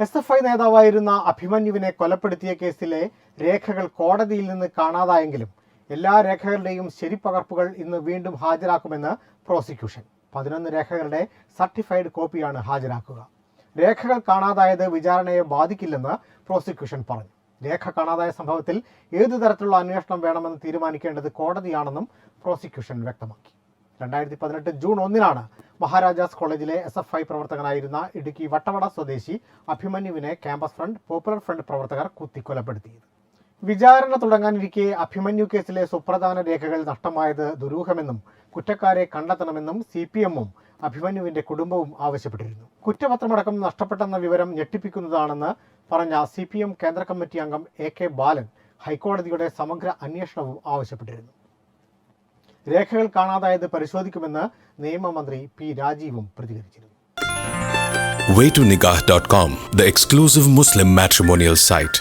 S F I നേതാവായിരുന്ന അഭിമന്യുവിനെ കൊലപ്പെടുത്തിയ കേസിലെ രേഖകൾ കോടതിയിൽ നിന്ന് കാണാതായെങ്കിലും എല്ലാ രേഖകളുടെയും ശരിപ്പകർപ്പുകൾ ഇന്ന് വീണ്ടും ഹാജരാക്കുമെന്ന് പ്രോസിക്യൂഷൻ. പതിനൊന്ന് രേഖകളുടെ സർട്ടിഫൈഡ് കോപ്പിയാണ് ഹാജരാക്കുക. രേഖകൾ കാണാതായത് വിചാരണയെ ബാധിക്കില്ലെന്ന് പ്രോസിക്യൂഷൻ പറഞ്ഞു. രേഖ കാണാതായ സംഭവത്തിൽ ഏതു തരത്തിലുള്ള അന്വേഷണം വേണമെന്ന് തീരുമാനിക്കേണ്ടത് കോടതിയാണെന്നും പ്രോസിക്യൂഷൻ വ്യക്തമാക്കി. രണ്ടായിരത്തി പതിനെട്ട് ജൂൺ ഒന്നിനാണ് മഹാരാജാസ് കോളേജിലെ എസ് എഫ് ഐ പ്രവർത്തകനായിരുന്ന ഇടുക്കി വട്ടവട സ്വദേശി അഭിമന്യുവിനെ ക്യാമ്പസ് ഫ്രണ്ട് പോപ്പുലർ ഫ്രണ്ട് പ്രവർത്തകർ കുത്തിക്കൊലപ്പെടുത്തി വിചാരണ തുടങ്ങാനിരിക്കെ അഭിമന്യു കേസിലെ സുപ്രധാന രേഖകൾ നഷ്ടമായത് ദുരൂഹമെന്നും കുറ്റക്കാരെ കണ്ടെത്തണമെന്നും സി പി എമ്മും അഭിമന്യുവിന്റെ കുടുംബവും ആവശ്യപ്പെട്ടിരുന്നു. കുറ്റപത്രമടക്കം നഷ്ടപ്പെട്ടെന്ന വിവരം ഞെട്ടിപ്പിക്കുന്നതാണെന്ന് പറഞ്ഞ സി കേന്ദ്ര കമ്മിറ്റി അംഗം എ കെ ബാലൻ ഹൈക്കോടതിയുടെ സമഗ്ര അന്വേഷണവും ആവശ്യപ്പെട്ടിരുന്നു. രേഖകൾ കാണാതായത് പരിശോധിക്കുമെന്ന് നിയമമന്ത്രി പി രാജീവും പ്രതികരിച്ചിരുന്നു waytonikah.com, the exclusive Muslim matrimonial site.